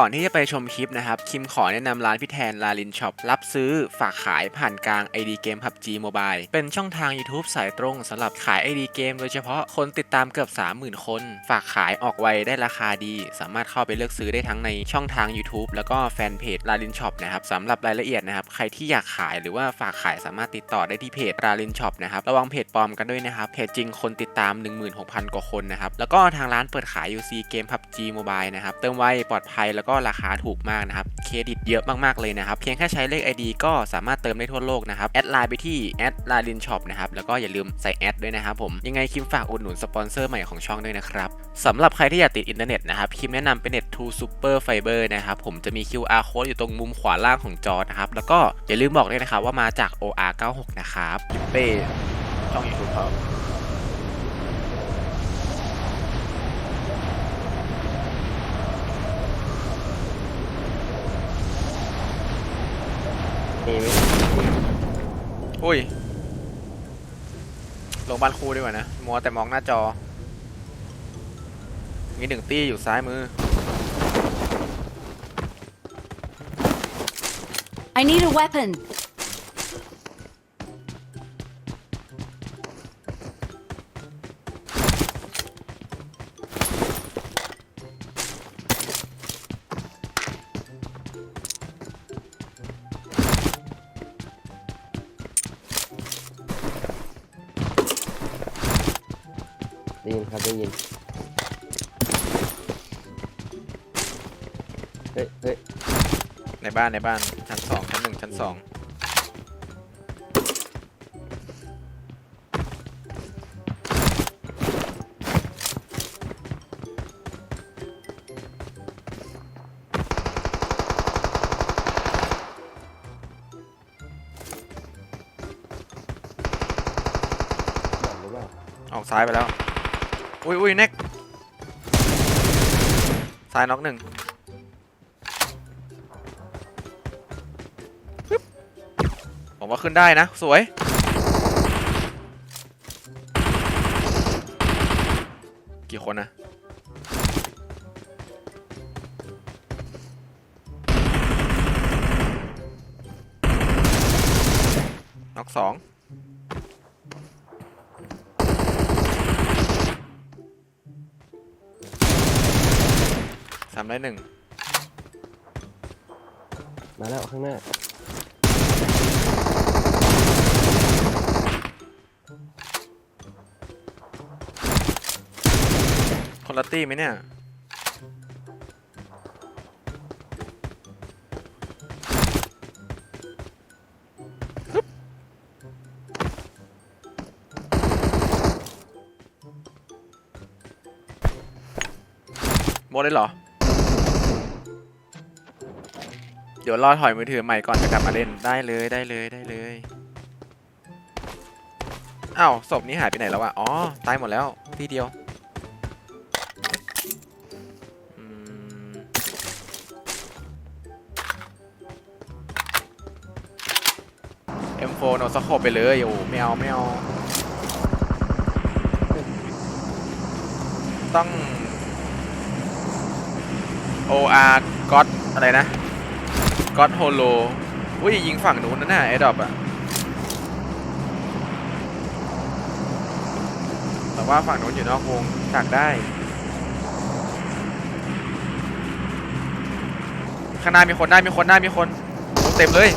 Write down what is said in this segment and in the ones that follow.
ก่อนที่จะไปชมคลิปนะครับ คิมขอแนะนำร้านพี่แทนลาลินช็อปรับซื้อฝากขายผ่านกลาง ID เกม PUBG Mobile เป็นช่องทาง YouTube สายตรงสำหรับขาย ID เกมโดยเฉพาะคนติดตามเกือบ 30,000 คน ฝากขายออกไวได้ราคาดี สามารถเข้าไปเลือกซื้อได้ทั้งในช่องทาง YouTube แล้วก็แฟนเพจลาลินช็อปนะครับสำหรับรายละเอียดนะครับใครที่อยากขายหรือว่าฝากขายสามารถติดต่อได้ที่เพจลาลินช็อปนะครับระวังเพจปลอมกันด้วยนะครับเพจจริงคนติดตาม 16,000 กว่าคนนะครับแล้วก็ทางร้านเปิดขาย UC เกม PUBG Mobile นะครับเติมไวปลอดภัยแล้วก็ราคาถูกมากนะครับ เครดิตเยอะมากๆเลยนะครับ เพียงแค่ใช้เลข ID ก็สามารถเติมได้ทั่วโลกนะครับ แอดไลน์ไปที่แอดลาลินช็อปนะครับ แล้วก็อย่าลืมใส่แอดด้วยนะครับผม ยังไงคิมฝากอุดหนุนสปอนเซอร์ใหม่ของช่องด้วยนะครับสำหรับใครที่อยากติดอินเทอร์เน็ตนะครับ คิมแนะนำเป็นเน็ต True Super Fiber นะครับผมจะมี QR code อยู่ตรงมุมขวาล่างของจอนะครับ แล้วก็อย่าลืมบอกด้วยนะครับว่ามาจาก OR96 นะครับคิมเป้ช่อง YouTube เขา มีไหมอุ้ยลงบ้านครูดีกว่านะ มัวแต่มองหน้าจอ มีหนึ่งตี้อยู่ซ้ายมือ I need a weapon. เฮ้ยเฮ้ยในบ้านในบ้านชั้นสองชั้นหนึ่งชั้นสองบอกหรือเปล่าออกซ้ายไปแล้ว อุ้ยอุ้ยเน็กซ้ายน็อกหนึ่ง ผมว่าขึ้นได้นะ สวย กี่คนนะน็อกสองสามได้หนึ่งมาแล้วข้างหน้า คนละตี้ไหมเนี่ย หมดเลยเหรอ เดี๋ยวรอถอยมือถือใหม่ก่อนจะกลับมาเล่นได้เลยได้เลยได้เลยอ้าวศพนี้หายไปไหนแล้ววะอ๋อ ตายหมดแล้ว ทีเดียว นสโคปไปเลยโอ้ไม่เอาไม่เอาต้อง OR ก็อดอะไรนะก็อดโฮโลอุ้ยยิงฝั่งนู้นนั่นน่ะไอ้ดอบอะแต่ว่าฝั่งนู้นอยู่นอกวงฉากได้ข้างหน้ามีคนได้มีคนได้มีคนเต็มเลย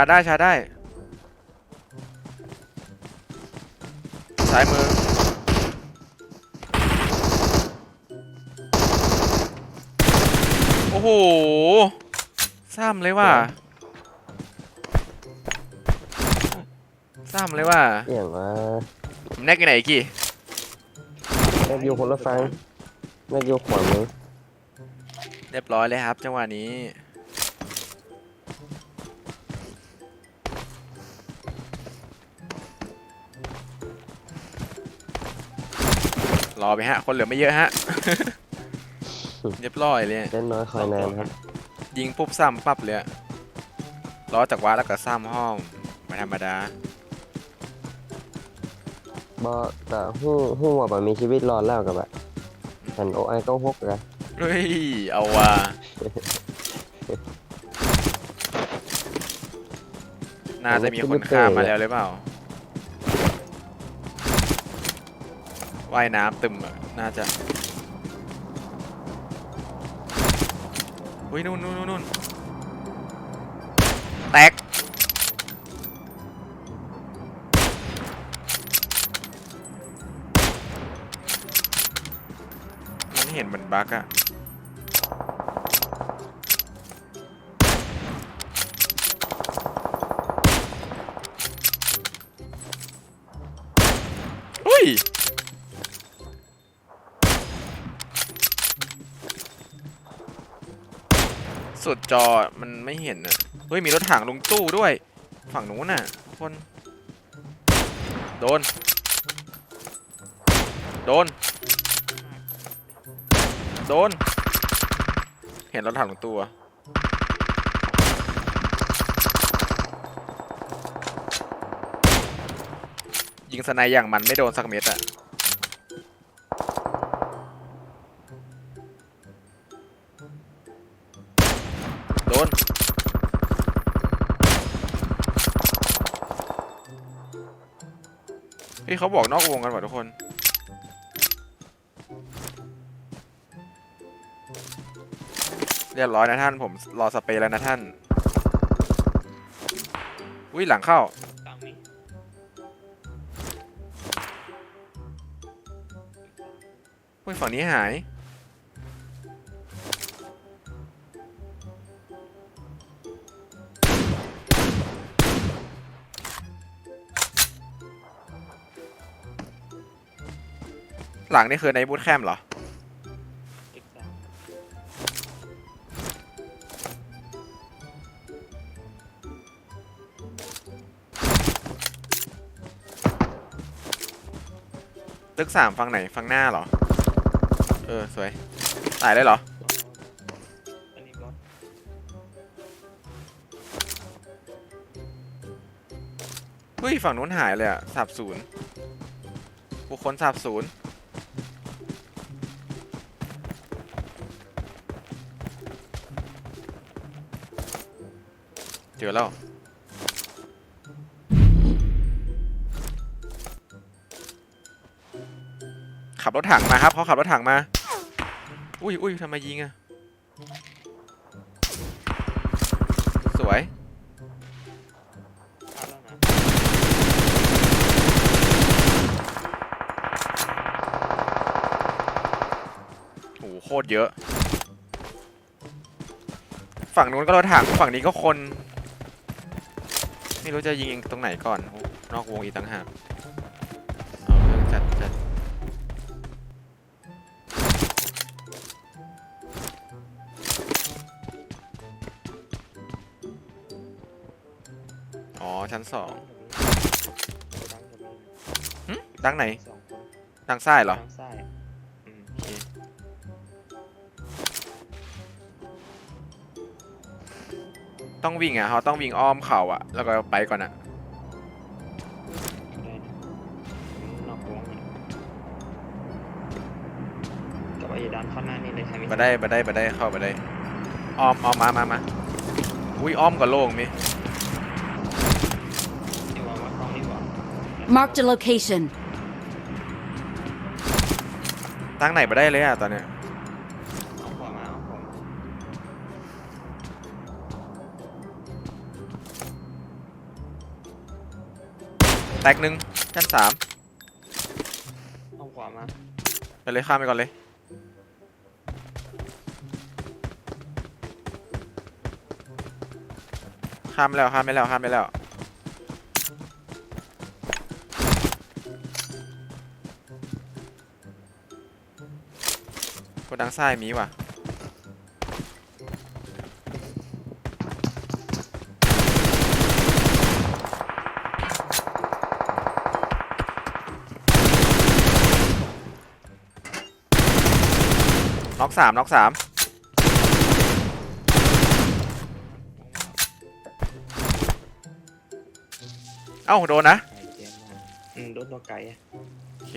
าร์จได้ชาร์จได้ซ้ายมือ โอ้โหซ้ำเลยว่ะซ้ำเลยว่ะเอี่ยงว่าแน็กอยู่ไหนอีกกี่แม่อยู่คนละฟังแม่อยู่ขวามือเรียบร้อยเลยครับ จังหวะนี้ รอไปฮะ คนเหลือไม่เยอะฮะ เรียบร้อยเลย เล่นน้อยคอยนานครับ ยิงปุ๊บซ้ำปั๊บเลยอะล้อจากวัดแล้วก็ซ้ำห้องไม่ธรรมดาบ่ก็ฮู้ฮู้ว่าบ่มีชีวิตรอดแล้วก็แบบหันโอไอก็ฮกกันเฮ้ย เอาว่ะน่าจะมีคนข้ามมาแล้วหรือเปล่า ว่ายน้ำตึมอะน่าจะอุ้ยนู่นนู่นนู่นนู่นแตกมันเห็นเหมือนบั๊กอะ สุดจอมันไม่เห็นอะเฮ้ยมีรถถังลงตู้ด้วย ฝั่งนู้นน่ะคนโดน โดน โดน เห็นรถถังลงตู้ยิงสไนอย่างมันไม่โดนสักเม็ดอะ เฮ้ยเขาบอกนอกวงกันว่ะทุกคน เรียบร้อยนะท่านผมรอสเปรย์แล้วนะท่าน อุ้ยหลังเข้าอุ้ยฝั่งนี้หาย หลังนี่คือในบูธแคมป์เหรอ ตึกสามฝั่งไหนฝั่งหน้าเหรอ เออ สวย ตายได้เหรอเฮ้ย ฝั่งนู้นหายเลยอะสับศูนย์บุคคลสับศูนย์ เจอแล้ว ขับรถถังมาครับเขาขับรถถังมา อุ้ยอุ้ยทำไมยิงอะสวยโอ้โหโคตรเยอะ ฝั่งนู้นก็รถถัง ฝั่งนี้ก็คน ไม่รู้จะยิงตรงไหนก่อนโอ้นอกวงอีกต่างหากเอาเรื่องจัดจัดอ๋อ ชั้นสองหึดังไหนสองคนดังซ้ายเหรอ ทางซ้าย ต้องวิ่งอะเขาต้องวิ่งอ้อมเขาอะ แล้วก็ไปก่อนอะได้นะนอกวงเนี่ยกับไอ้ด้านข้างหน้านี่เลยใช่ไหมมาได้มาได้มาได้เข้ามาได้อ้อมอ้อมมามามาอุ้ยอ้อมกับโล่งมิที่ว่าว่าต้องนี่หว่า Marked a location. ตั้งไหนมาได้เลยอะตอนเนี้ย แตกหนึ่งชั้นสามเอาขวามาไปเลยข้ามไปก่อนเลย ข้ามไปแล้วข้ามไปแล้วข้ามไปแล้วโกดังซ้ายมีว่ะ อกสามน็อกสามเอ้าโดนนะไก่เจมมาอืมโดนตัวไก่อะโอเค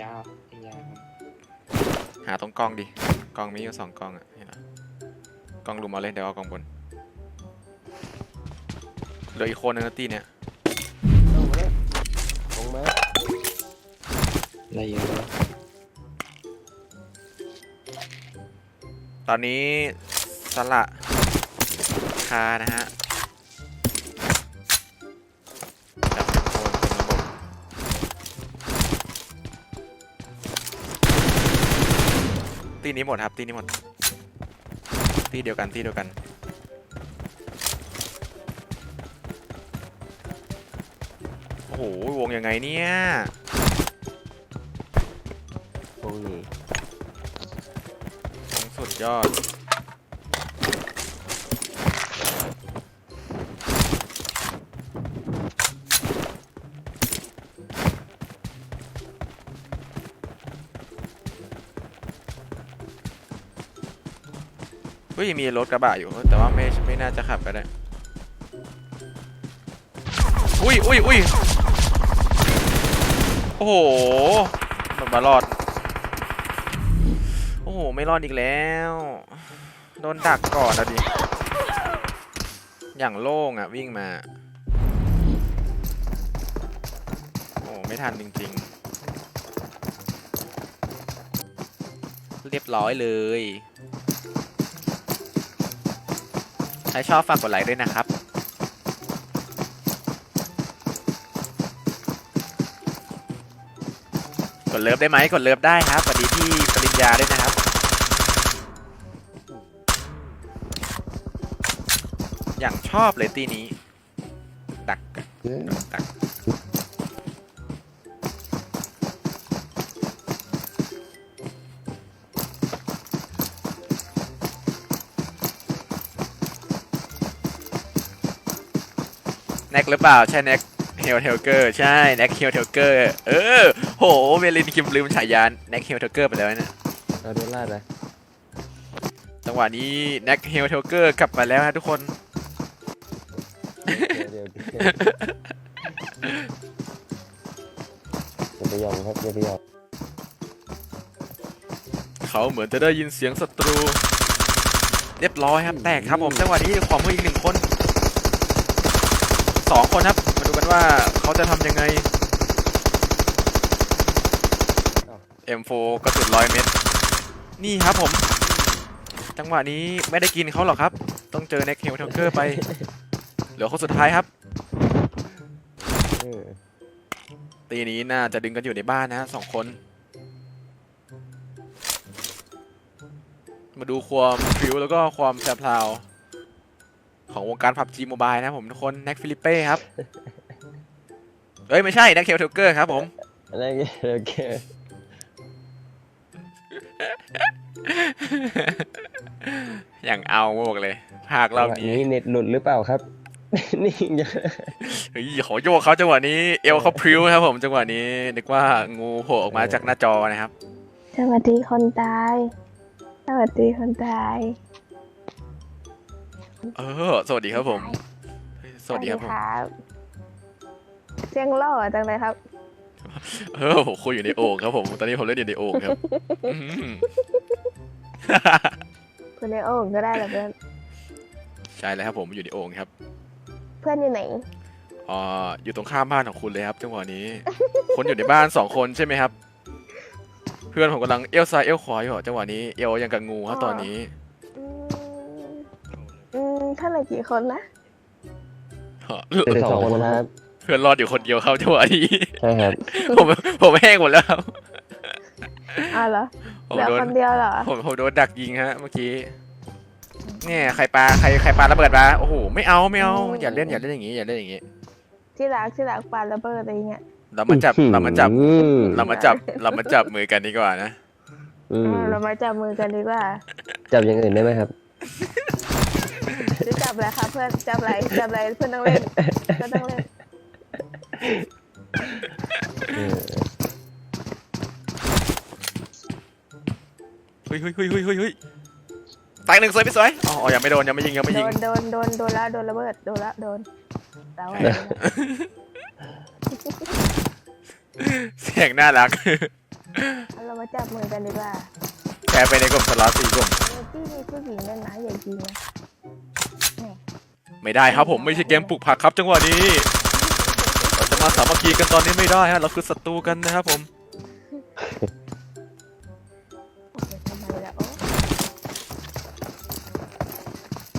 ยาวไอ้ยาวครับหาตรงกล้องดิกล้องมีอยู่สองกล้องอะเห็นปะกล้องลุมเอาเล่นเดี๋ยวเอากล้องบนเหลืออีกคนนึงนะตีเนี่ย ไรเยอะตอนนี้สละคานะฮะจับเป็นโคนเป็นระบบตีนี้หมดครับตีนี้หมดตีเดียวกันตีเดียวกันโอ้โหวงยังไงเนี่ย ยอด เฮ้ย มีรถกระบะอยู่ แต่ว่าไม่ไม่น่าจะขับก็ได้ อุ้ยอุ้ยอุ้ยโอ้โหมันมารอด ไม่รอดอีกแล้ว โดนดักก่อนอะดิ อย่างโล่งอะวิ่งมา โอ้ไม่ทันจริงๆ เรียบร้อยเลย ใครชอบฝากกดไลค์ด้วยนะครับกดเลิฟได้ไหมกดเลิฟได้ครับสวัสดีพี่ปริญญาด้วยนะครับ อย่างชอบเลยตีนี้ ดักดักแน็กหรือเปล่า ใช่แน็กเฮลเทลเกอร์ใช่แน็กเฮลเทลเกอร์เออโหเวลินคิมลืมฉายาแน็กเฮลเทลเกอร์ไปแล้วเนี่ยเอาโดนลาดเลยจังหวะนี้แน็กเฮลเทลเกอร์กลับมาแล้วนะทุกคนเดี๋ยวเดี๋ยว อย่าไปยอมครับอย่าไปยอมเขาเหมือนจะได้ยินเสียงศัตรู เรียบร้อยครับ แตกครับผมจังหวะนี้ขอมืออีกหนึ่งคนสองคนครับ มาดูกันว่าเขาจะทำยังไง M4 กระสุนร้อยเม็ดนี่ครับผม จังหวะนี้ไม่ได้กินเขาหรอกครับ ต้องเจอเน็กเฮลเทลเกอร์ไป เหลือคนสุดท้ายครับ เออตีนี้น่าจะดึงกันอยู่ในบ้านนะฮะสองคน มาดูความพริ้วแล้วก็ความแพรวพราวของวงการพับจีโมบายนะผมทุกคนแน็กฟิลิเป้ครับ เอ้ย ไม่ใช่แน็กเคลเทลเกอร์ครับผม อะไรเงี้ยโอเคอย่างเอาโมกเลย ภาครอบนี้นี้ เน็ตหลุดหรือเปล่าครับ นี่ยังเฮ้ยขอโยกเขาจังหวะนี้เอวเขาพริ้วครับผมจังหวะนี้นึกว่างูโผล่ออกมาจากหน้าจอนะครับ สวัสดีคนตาย สวัสดีคนตายเออ สวัสดีครับผม สวัสดีครับผมบเสียงหล่อจังเลยครับ เออผมคุยอยู่ในโอ่งครับผม ตอนนี้ผมเล่นอยู่ในโอ่งครับอื้อหือคุณในโอ่งก็ได้เหรอเพื่อนใช่แล้วครับผมอยู่ในโอ่งครับเพื่อนอยู่ไหนอ่าอยู่ตรงข้ามบ้านของคุณเลยครับจังหวะนี้ คนอยู่ในบ้านสองคนใช่ไหมครับ เพื่อนผมกำลังเอวซ้ายเอวขวาอยู่จังหวะนี้เอวยังกับงูครับตอนนี้ อืมอืมท่านเหลือกี่คนนะเป็นสองคนนะครับ เพื่อนรอดอยู่คนเดียวครับจังหวะนี้ ใช่ครับ ผมผมแห้งหมดแล้วครับอ้าวเหรอผมเหลือโดนคนเดียวเหรอ ผมผมโดนดักยิงฮะเมื่อกี้ เนี่ยใครปาใครใครปาระเบิดมาโอ้โหไม่เอาไม่เอาอย่าเล่นอย่าเล่นอย่างนี้อย่าเล่นอย่างนี้ที่รักที่รักปาระเบิดอะไรเงี้ยเรามาจับเรามาจับอืมเรามาจับเรามาจับมือกันดีกว่านะอืมอ่าเรามาจับมือกันดีกว่าจับอย่างอื่นได้ไหมครับจะจับอะไรคะเพื่อนจับอะไรจับอะไรเพื่อนต้องเล่นก็ต้องเล่นเออฮ้ยเฮ้ยเฮ้ยเฮ้ยเฮ้ยเฮ้ย ตายหนึ่งสวยพี่สวยอ๋ออ๋อยังไม่โดนยังไม่ยิงยังไม่โดยิง นโดนโดนโดนละโดนระเบิดโดนละโดนแล้วอะเสียงน่ารักเรามาจับมือกันดีกว่าแชร์ไปในกลุ่มสล็อตสี่กลุ่มเออพี่มีผู้หญิงเล่นนะอย่ายิงนะแหมไม่ได้ครับผมไม่ใช่เกมปลูกผักครับจังหวะนี้ เราจะมาสามัคคีกันตอนนี้ไม่ได้ฮะเราคือศัตรูกันนะครับผม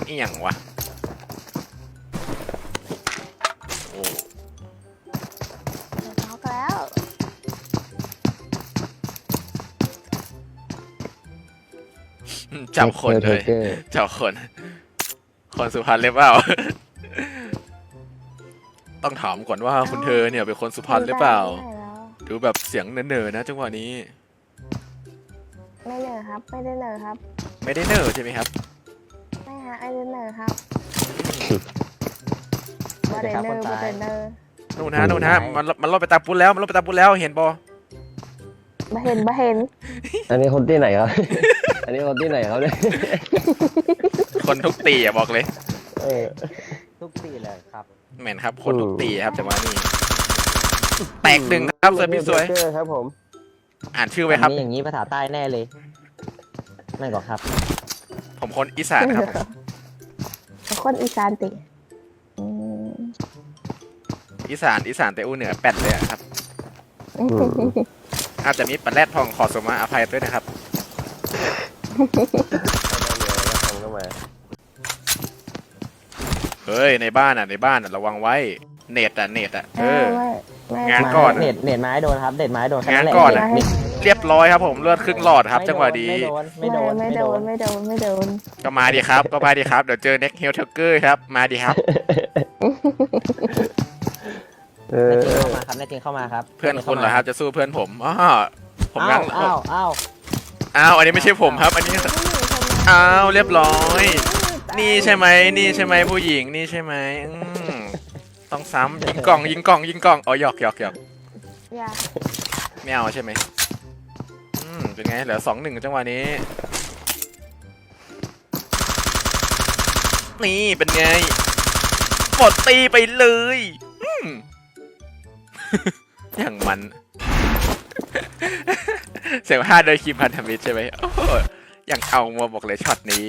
นี่อย่างวะโอ้น็อกแล้วจับคนเลยเกอร์จับคน คนสุพรรณหรือเปล่า ต้องถามก่อนว่าคุณเธอเนี่ยเป็นคนสุพรรณหรือเปล่าไม่ได้แล้วดูแบบเสียงเนิร์ๆนะจังหวะนี้ ไม่เหนอครับไม่ได้เหนอครับ ไม่ได้เนิร์ใช่ไหมครับไม่ ฮะไอ้เนอร์ครับบาเดนเนอร์บาเดนเนอร์นู่นฮะนู่นฮะมันมันลดไปตาปุ้นแล้วมันลดไปตาปุ้นแล้วเห็นบอมาเห็นมาเห็น อันนี้คนที่ไหนครับ อันนี้คนที่ไหนครับเนี่ย คนทุกตีอะบอกเลย เออ ทุกปีเลยครับแม่นครับ คนทุกตีครับจังหวะนี้ แตกหนึ่งครับสวยพี่สวยเกอร์ครับผม อ่านชื่อไว้ครับอันนี้อย่างนี้ภาษาใต้แน่เลย ไม่หรอกครับ ผมคนอีสานครับผมคนอีสานติอืมอีสานอีสานแต่อู้เหนือแปดเลยอะครับอืมอาจจะมีปลาแรดพองขอสมาอภัยด้วยนะครับเข้ามาเฮ้ยในบ้านอะในบ้านอะระวังไว้ เน็ตอะเน็ตอะเออ ไม่ไม่งานก่อน เน็ตเน็ตไม้โดนครับ เน็ตไม้โดนแค่งานแหละก่อนอะ เน็ต เรียบร้อยครับผมเลือดครึ่งหลอดครับ จังหวะดี ไม่โดนไม่ไม่โดโดนนไม่โดนไม่โดนไม่โดนก็มาดีครับ ก็มาดีครับ เดี๋ยวเจอเน็กเฮลเทเกอร์ครับ มาดีครับ เอแน่จริงอเข้ามาครับแน่จริงเข้ามาครับเพื่อนคุณเหรอครับ จะสู้เพื่อนผมอ๋อผมอ้างั้วนอ้าวอ้าวอ้าว อันนี้ไม่ใช่ผมครับ อันนี้ อ้าว เรียบร้อย นี่ใช่ไหม นี่ใช่ไหมผู้หญิง นี่ใช่ไหมอืมต้องซ้ำยิงกล่อง ยิงกล่อง ยิงกล่อง อ๋อหยอกหยอกหยอกอย่าไม่เอาใช่ไหมอื มเป็นไง เหลือสองหนึ่งจังหวะนี้ นี่เป็นไงกดตีไปเลยอืม อย่างมัน เสียงห้าโดยคิมพันธมิตรใช่ไหมโอ้โหอย่างเอามาบอกเลยช็อตนี้